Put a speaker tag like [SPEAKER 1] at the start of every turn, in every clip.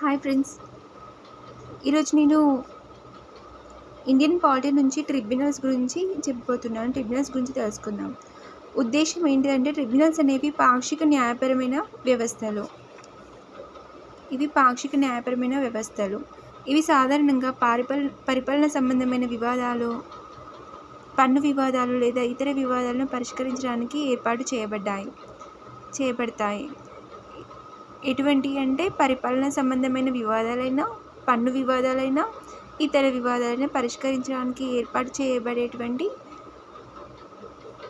[SPEAKER 1] Hi friends ఈరోజు నేను Indian polity నుంచి ట్రిబ్యునల్స్ గురించి చెప్పబోతున్నాను. ట్రిబ్యునల్స్ గురించి తెలుసుకుందాం. ఉద్దేశం ఏంటిదంటే ట్రిబ్యునల్స్ అనేవి పాక్షిక న్యాయపరమైన వ్యవస్థలు. ఇవి పాక్షిక న్యాయపరమైన వ్యవస్థలు. ఇవి సాధారణంగా పరిపాల పరిపాలన సంబంధమైన వివాదాలు పన్ను వివాదాలు లేదా ఇతర వివాదాలను పరిష్కరించడానికి ఏర్పాటు చేయబడ్డాయి చేయబడతాయి. ఎటువంటి అంటే పరిపాలన సంబంధమైన వివాదాలైనా పన్ను వివాదాలైనా ఇతర వివాదాలను పరిష్కరించడానికి ఏర్పాటు చేయబడేటువంటి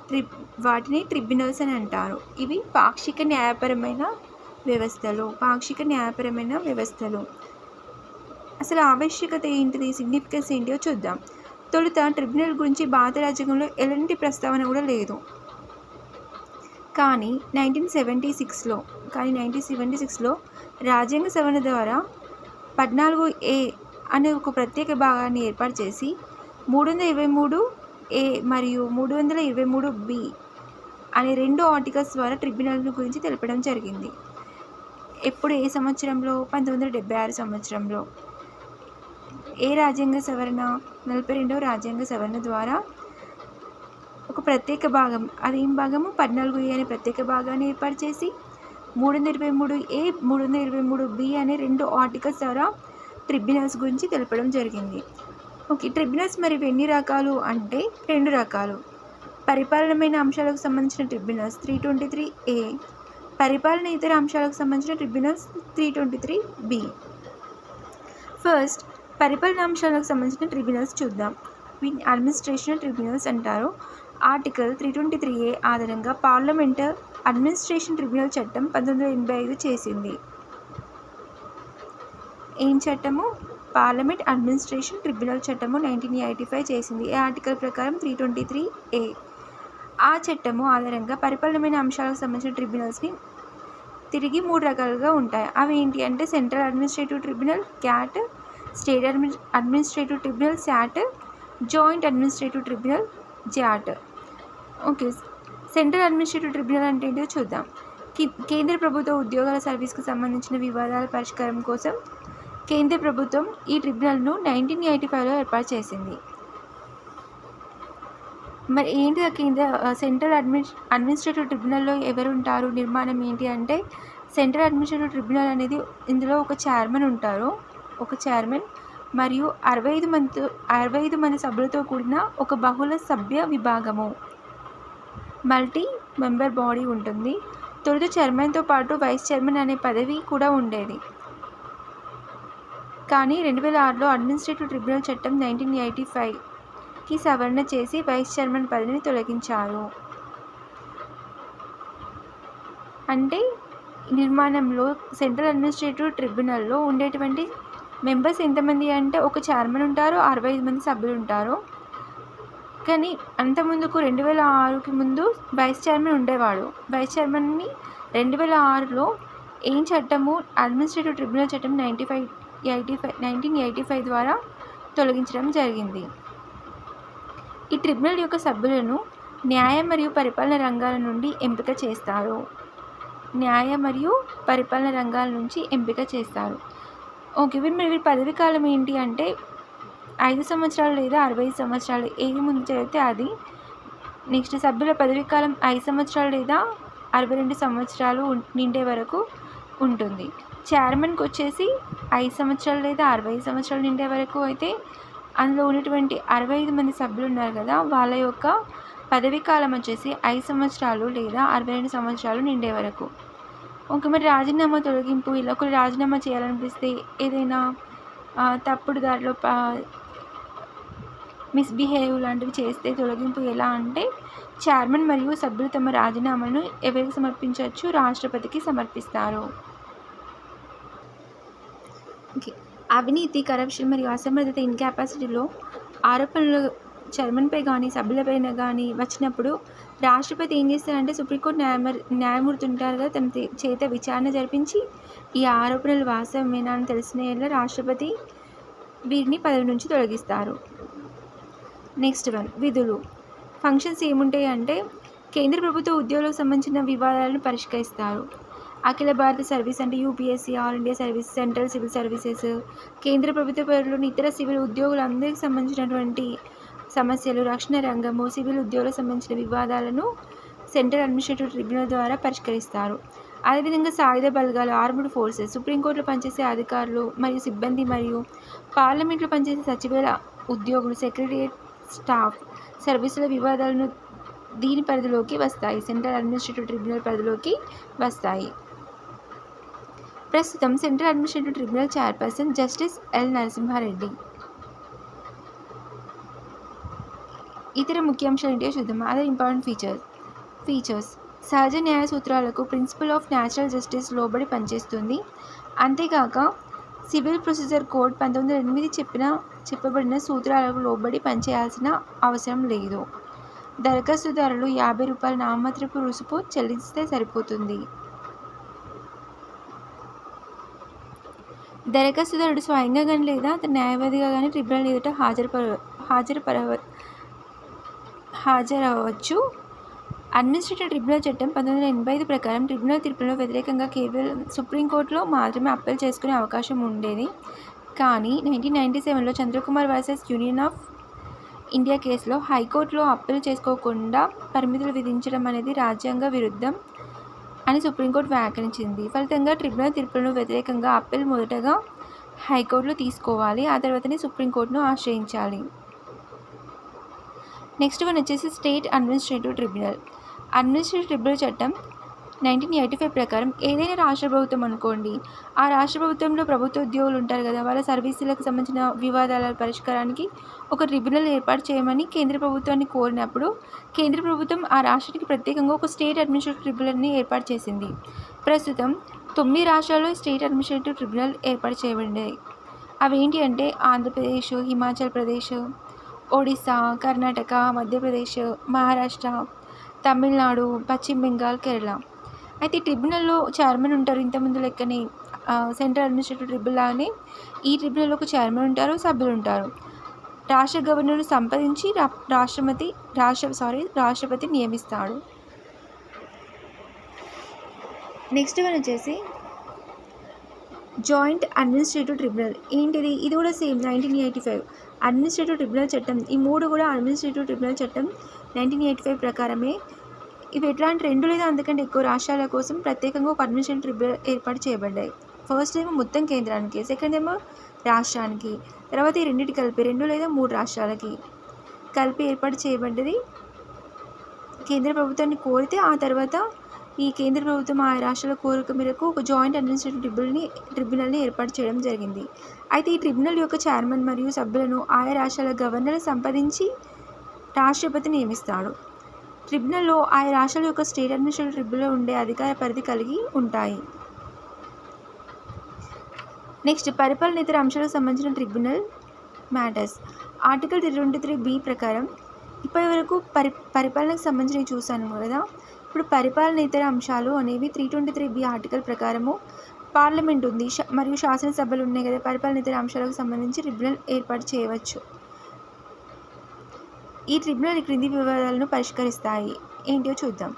[SPEAKER 1] ట్రి వాటిని ట్రిబ్యునల్స్ అని అంటారు. ఇవి పాక్షిక న్యాయపరమైన వ్యవస్థలు పాక్షిక న్యాయపరమైన వ్యవస్థలు. అసలు ఆవశ్యకత ఏంటిది సిగ్నిఫికెన్స్ ఏంటియో చూద్దాం. తొలుత ట్రిబ్యునల్ గురించి భారత రాజ్యాంగంలో ఎలాంటి ప్రస్తావన కూడా లేదు. కానీ నైన్టీన్ సెవెంటీ సిక్స్లో కానీ నైన్టీన్ సెవెంటీ సిక్స్లో రాజ్యాంగ సవరణ ద్వారా పద్నాలుగు ఏ అనే ఒక ప్రత్యేక భాగాన్ని ఏర్పాటు చేసి మూడు వందల ఇరవై మూడు ఏ మరియు మూడు వందల ఇరవై మూడు బి అనే రెండు ఆర్టికల్స్ ద్వారా ట్రిబ్యునల్ గురించి తెలపడం జరిగింది. ఎప్పుడు ఏ సంవత్సరంలో? పంతొమ్మిది వందల డెబ్బై ఆరు సంవత్సరంలో. ఏ రాజ్యాంగ సవరణ? నలభై రెండవ రాజ్యాంగ సవరణ ద్వారా ఒక ప్రత్యేక భాగం. అదేం భాగము పద్నాలుగు ఏ అనే ప్రత్యేక భాగాన్ని ఏర్పాటు చేసి మూడు వందల ఇరవై మూడు ఏ మూడు వందల ఇరవై మూడు బి అనే రెండు ఆర్టికల్స్ ద్వారా ట్రిబ్యునల్స్ గురించి తెలపడం జరిగింది. ఓకే ట్రిబ్యునల్స్ మరి ఎన్ని రకాలు అంటే రెండు రకాలు. పరిపాలనమైన అంశాలకు సంబంధించిన tribunals three twenty three A పరిపాలన ఇతర అంశాలకు సంబంధించిన tribunals three twenty three B. First పరిపాలన అంశాలకు సంబంధించిన ట్రిబ్యునల్స్ చూద్దాం. వీటిని అడ్మినిస్ట్రేషన్ ట్రిబ్యునల్స్ అంటారు. Article three twenty three A ఆధారంగా పార్లమెంట్ అడ్మినిస్ట్రేషన్ ట్రిబ్యునల్ చట్టం పంతొమ్మిది వందల ఎనభై ఐదు చేసింది. ఏం చట్టము? పార్లమెంట్ అడ్మినిస్ట్రేషన్ ట్రిబ్యునల్ చట్టము నైన్టీన్ ఎయిటీ ఫైవ్ చేసింది. ఈ ఆర్టికల్ ప్రకారం త్రీ ట్వంటీ త్రీ ఏ ఆ చట్టము ఆధారంగా పరిపాలనమైన అంశాలకు సంబంధించిన ట్రిబ్యునల్స్ని తిరిగి మూడు రకాలుగా ఉంటాయి. అవి ఏంటి అంటే central administrative tribunal CAT state admi administrative tribunal SAT joint administrative tribunal JAT. Okay. Central administrative tribunal అంటే ఏంటో చూద్దాం. కేంద్ర ప్రభుత్వ ఉద్యోగాల సర్వీస్కు సంబంధించిన వివాదాల పరిష్కారం కోసం కేంద్ర ప్రభుత్వం ఈ ట్రిబ్యునల్ను నైన్టీన్ ఎయిటీ ఫైవ్లో ఏర్పాటు చేసింది. మరి ఏంటి ఆ కేంద్ర సెంట్రల్ అడ్మినిస్ అడ్మినిస్ట్రేటివ్ ట్రిబ్యునల్లో ఎవరు ఉంటారు? నిర్మాణం ఏంటి అంటే సెంట్రల్ అడ్మినిస్ట్రేటివ్ ట్రిబ్యునల్ అనేది ఇందులో ఒక చైర్మన్ ఉంటారు. ఒక చైర్మన్ మరియు అరవై ఐదు మంది అరవై ఐదు మంది సభ్యులతో కూడిన ఒక బహుళ సభ్య విభాగము. మల్టీ మెంబర్ బాడీ ఉంటుంది. తొలుత చైర్మన్తో పాటు వైస్ చైర్మన్ అనే పదవి కూడా ఉండేది. కానీ రెండు వేల ఆరులో అడ్మినిస్ట్రేటివ్ ట్రిబ్యునల్ చట్టం నైన్టీన్ ఎయిటీ ఫైవ్కి సవరణ చేసి వైస్ చైర్మన్ పదవిని తొలగించారు. అంటే నిర్మాణంలో సెంట్రల్ అడ్మినిస్ట్రేటివ్ ట్రిబ్యునల్లో ఉండేటువంటి మెంబర్స్ ఎంతమంది అంటే ఒక చైర్మన్ ఉంటారు అరవై ఐదు మంది సభ్యులు ఉంటారు. కానీ అంత ముందుకు రెండు వేల ఆరుకి ముందు వైస్ చైర్మన్ ఉండేవాడు. వైస్ చైర్మన్ని రెండు వేల ఆరులో ఏం చట్టము? అడ్మినిస్ట్రేటివ్ ట్రిబ్యునల్ చట్టం ninety five eighty five nineteen eighty five ద్వారా తొలగించడం జరిగింది. ఈ ట్రిబ్యునల్ యొక్క సభ్యులను న్యాయ మరియు పరిపాలన రంగాల నుండి ఎంపిక చేస్తారు. న్యాయ మరియు పరిపాలన రంగాల నుంచి ఎంపిక చేస్తారు. ఓకే వీరు మరి వీరి పదవి కాలం ఏంటి అంటే ఐదు సంవత్సరాలు లేదా అరవై సంవత్సరాలు ఏది ముందు జరిగితే అది నెక్స్ట్ సభ్యుల పదవీ కాలం ఐదు సంవత్సరాలు లేదా అరవై రెండు సంవత్సరాలు నిండే వరకు ఉంటుంది. చైర్మన్కి వచ్చేసి ఐదు సంవత్సరాలు లేదా అరవై సంవత్సరాలు నిండే వరకు అయితే అందులో ఉన్నటువంటి అరవై ఐదు మంది సభ్యులు ఉన్నారు కదా వాళ్ళ యొక్క పదవీ కాలం వచ్చేసి ఐదు సంవత్సరాలు లేదా అరవై రెండు సంవత్సరాలు నిండే వరకు. ఓకే మరి రాజీనామా తొలగింపు ఇలా ఒకరు రాజీనామా చేయాలనిపిస్తే ఏదైనా తప్పుడు దారిలో ప- మిస్బిహేవ్ లాంటివి చేస్తే తొలగింపు ఎలా అంటే చైర్మన్ మరియు సభ్యులు తమ రాజీనామాను ఎవరికి సమర్పించవచ్చు? రాష్ట్రపతికి సమర్పిస్తారు. అవినీతి కరప్షన్ మరియు అసమర్థత ఇన్కెపాసిటీలో ఆరోపణలు చైర్మన్పై కానీ సభ్యులపైన కానీ వచ్చినప్పుడు రాష్ట్రపతి ఏం చేస్తారంటే సుప్రీంకోర్టు న్యాయమ న్యాయమూర్తి ఉంటారు కదా తన చేత విచారణ జరిపించి ఈ ఆరోపణలు వాస్తవమేనా అని తెలిసిన రాష్ట్రపతి వీరిని పదవి నుంచి తొలగిస్తారు. నెక్స్ట్ వన్ విధులు. ఫంక్షన్స్ ఏముంటాయి అంటే కేంద్ర ప్రభుత్వ ఉద్యోగులకు సంబంధించిన వివాదాలను పరిష్కరిస్తారు. అఖిల భారత సర్వీస్ అంటే UPSC all India service central civil services. కేంద్ర ప్రభుత్వ పేరులోని ఇతర సివిల్ ఉద్యోగులందరికీ సంబంధించినటువంటి సమస్యలు రక్షణ రంగము సివిల్ ఉద్యోగులకు సంబంధించిన వివాదాలను సెంట్రల్ అడ్మినిస్ట్రేటివ్ ట్రిబ్యునల్ ద్వారా పరిష్కరిస్తారు. అదేవిధంగా సాయుధ బలగాలు ఆర్మ్డ్ ఫోర్సెస్ సుప్రీంకోర్టులో పనిచేసే అధికారులు మరియు సిబ్బంది మరియు పార్లమెంట్లో పనిచేసే సచివాలయ ఉద్యోగులు సెక్రటరియట్ స్టాఫ్ సర్వీసుల వివాదాలను దీని పరిధిలోకి వస్తాయి. సెంట్రల్ అడ్మినిస్ట్రేటివ్ ట్రిబ్యునల్ పరిధిలోకి వస్తాయి. ప్రస్తుతం central administrative tribunal chairperson justice L. Narasimha Reddy. ఇతర ముఖ్యాంశాలు ఏంటో చూద్దాం. అదర్ ఇంపార్టెంట్ ఫీచర్స్ ఫీచర్స్ సహజ న్యాయ సూత్రాలకు ప్రిన్సిపల్ ఆఫ్ న్యాచురల్ జస్టిస్ లోబడి పనిచేస్తుంది. అంతేకాక సివిల్ ప్రొసీజర్ కోడ్ పంతొమ్మిది వందల ఎనిమిది చెప్పిన చెప్పబడిన సూత్రాలకు లోబడి పనిచేయాల్సిన అవసరం లేదు. దరఖాస్తుదారులు యాభై రూపాయల నామమాత్రపు రుసుపు చెల్లిస్తే సరిపోతుంది. దరఖాస్తుదారుడు స్వయంగా కానీ లేదా అతని న్యాయవాదిగా కానీ ట్రిబ్యునల్ ఎదుట హాజరుపర హాజరుపరవ హాజరవచ్చు. అడ్మినిస్ట్రేటివ్ ట్రిబ్యునల్ చట్టం పంతొమ్మిది వందల ఎనభై ఐదు ప్రకారం ట్రిబ్యునల్ తీర్పులో వ్యతిరేకంగా కేవలం సుప్రీంకోర్టులో మాత్రమే అప్పీల్ చేసుకునే అవకాశం ఉండేది. కానీ నైన్టీన్ నైంటీ సెవెన్లో Chandrakumar versus union of India కేసులో హైకోర్టులో అప్పీల్ చేసుకోకుండా పరిమితులు విధించడం అనేది రాజ్యాంగ విరుద్ధం అని సుప్రీంకోర్టు వ్యాఖ్యానించింది. ఫలితంగా ట్రిబ్యునల్ తీర్పులను వ్యతిరేకంగా అప్పీల్ మొదటగా హైకోర్టులో తీసుకోవాలి. ఆ తర్వాతనే సుప్రీంకోర్టును ఆశ్రయించాలి. నెక్స్ట్ వన్ వచ్చేసి state administrative tribunal. Administrative tribunal చట్టం నైన్టీన్ ఎయిటీ ఫైవ్ ప్రకారం ఏదైనా రాష్ట్ర ప్రభుత్వం అనుకోండి ఆ రాష్ట్ర ప్రభుత్వంలో ప్రభుత్వ ఉద్యోగులు ఉంటారు కదా వాళ్ళ సర్వీసులకు సంబంధించిన వివాదాల పరిష్కారానికి ఒక ట్రిబ్యునల్ ఏర్పాటు చేయమని కేంద్ర ప్రభుత్వాన్ని కోరినప్పుడు కేంద్ర ప్రభుత్వం ఆ రాష్ట్రానికి ప్రత్యేకంగా ఒక స్టేట్ అడ్మినిస్ట్రేటివ్ ట్రిబ్యునల్ని ఏర్పాటు చేసింది. ప్రస్తుతం తొమ్మిది రాష్ట్రాల్లో స్టేట్ అడ్మినిస్ట్రేటివ్ ట్రిబ్యునల్ ఏర్పాటు చేయబడినాయి అవేంటి అంటే ఆంధ్రప్రదేశ్ హిమాచల్ ప్రదేశ్ ఒడిస్సా కర్ణాటక మధ్యప్రదేశ్ మహారాష్ట్ర తమిళనాడు పశ్చిమ బెంగాల్ కేరళ. అయితే ట్రిబ్యునల్లో చైర్మన్ ఉంటారు ఇంతకుముందు లెక్కనే సెంట్రల్ అడ్మినిస్ట్రేటివ్ ట్రిబ్యునల్ అని ఈ ట్రిబ్యునల్లో ఒక చైర్మన్ ఉంటారు సభ్యులు ఉంటారు. రాష్ట్ర గవర్నర్ను సంప్రదించి రా రాష్ట్రపతి రాష్ట్ర సారీ రాష్ట్రపతి నియమిస్తాడు. నెక్స్ట్ వన్ వచ్చేసి జాయింట్ అడ్మినిస్ట్రేటివ్ ట్రిబ్యునల్. ఏంటిది? ఇది కూడా same nineteen eighty five. Administrative tribunal చట్టం. ఈ మూడు కూడా అడ్మినిస్ట్రేటివ్ ట్రిబ్యునల్ చట్టం నైన్టీన్ ఎయిటీ ఫైవ్ ప్రకారమే ఇవి ఎట్లాంటి రెండు లేదా అందుకంటే ఎక్కువ రాష్ట్రాల కోసం ప్రత్యేకంగా ఒక అడ్మినిస్ట్రేటివ్ ట్రిబ్యునల్ ఏర్పాటు చేయబడ్డాయి. ఫస్ట్ ఏమో మొత్తం కేంద్రానికి సెకండ్ ఏమో రాష్ట్రానికి తర్వాత ఈ రెండింటి కలిపి రెండు లేదా మూడు రాష్ట్రాలకి కలిపి ఏర్పాటు చేయబడ్డది. కేంద్ర ప్రభుత్వాన్ని కోరితే ఆ తర్వాత ఈ కేంద్ర ప్రభుత్వం ఆ రాష్ట్రాల కోరిక మేరకు ఒక జాయింట్ అడ్మినిస్ట్రేటివ్ ట్రిబ్యునల్ని ట్రిబ్యునల్ని ఏర్పాటు చేయడం జరిగింది. అయితే ఈ ట్రిబ్యునల్ యొక్క చైర్మన్ మరియు సభ్యులను ఆయా రాష్ట్రాల గవర్నర్ సంప్రదించి రాష్ట్రపతి నియమిస్తాడు ట్రిబ్యునల్లో ఆయా రాష్ట్రాల యొక్క స్టేట్ అడ్మినిస్ట్రేటివ్ ట్రిబ్యునల్లో ఉండే అధికార పరిధి కలిగి ఉంటాయి. నెక్స్ట్ పరిపాలన ఇతర అంశాలకు సంబంధించిన tribunal matters. Article twenty three B ప్రకారం ఇప్పటి వరకు పరి పరిపాలనకు సంబంధించినవి చూశాను కదా. ఇప్పుడు పరిపాలన ఇతర అంశాలు అనేవి three twenty three B article ప్రకారము పార్లమెంట్ ఉంది మరియు శాసనసభలు ఉన్నాయి కదా. పరిపాలన ఇతర అంశాలకు సంబంధించి ట్రిబ్యునల్ ఏర్పాటు చేయవచ్చు. ఈ ట్రిబ్యునల్ క్రింది వివాదాలను పరిష్కరిస్తాయి. ఏంటో చూద్దాం.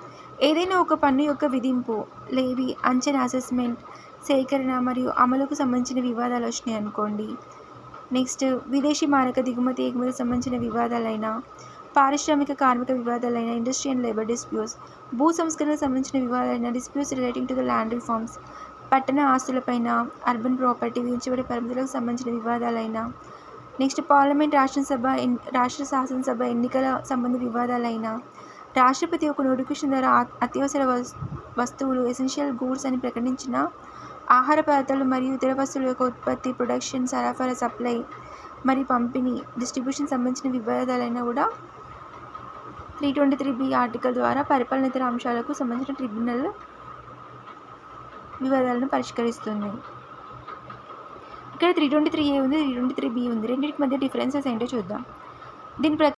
[SPEAKER 1] ఏదైనా ఒక పన్ను యొక్క విధింపు లేవి అంచనా అసెస్మెంట్ సేకరణ మరియు అమలుకు సంబంధించిన వివాదాలు వచ్చినాయి అనుకోండి. నెక్స్ట్ విదేశీ మారక దిగుమతి ఎగుమతికి సంబంధించిన వివాదాలైనా పారిశ్రామిక కార్మిక వివాదాలైన ఇండస్ట్రీ అండ్ లేబర్ డిస్ప్యూట్స్ భూ సంస్కరణకు సంబంధించిన వివాదాలైన disputes relating to the land reforms పట్టణ ఆస్తులపైన అర్బన్ ప్రాపర్టీ విధించబడే పరిమితులకు సంబంధించిన వివాదాలైన నెక్స్ట్ పార్లమెంట్ రాష్ట్రసభ ఎన్- రాష్ట్ర శాసనసభ ఎన్నికల సంబంధ వివాదాలైన రాష్ట్రపతి ఒక నోటిఫికేషన్ ద్వారా అత్యవసర వస్తువులు ఎసెన్షియల్ గూడ్స్ అని ప్రకటించిన ఆహార పదార్థాలు మరియు ఇతర వస్తువుల యొక్క ఉత్పత్తి ప్రొడక్షన్ సరఫరా సప్లై మరియు పంపిణీ డిస్ట్రిబ్యూషన్ సంబంధించిన వివాదాలైనా కూడా three twenty three B article ద్వారా పరిపాలన ఇతర అంశాలకు సంబంధించిన ట్రిబ్యునల్ వివాదాలను పరిష్కరిస్తుంది. ఇక్కడ త్రీ ట్వంటీ త్రీ ఏ ఉంది త్రీ ట్వంటీ త్రీ బి ఉంది. రెండింటికి మధ్య డిఫరెన్సెస్ ఏంటో చూద్దాం. దీని ప్రకారం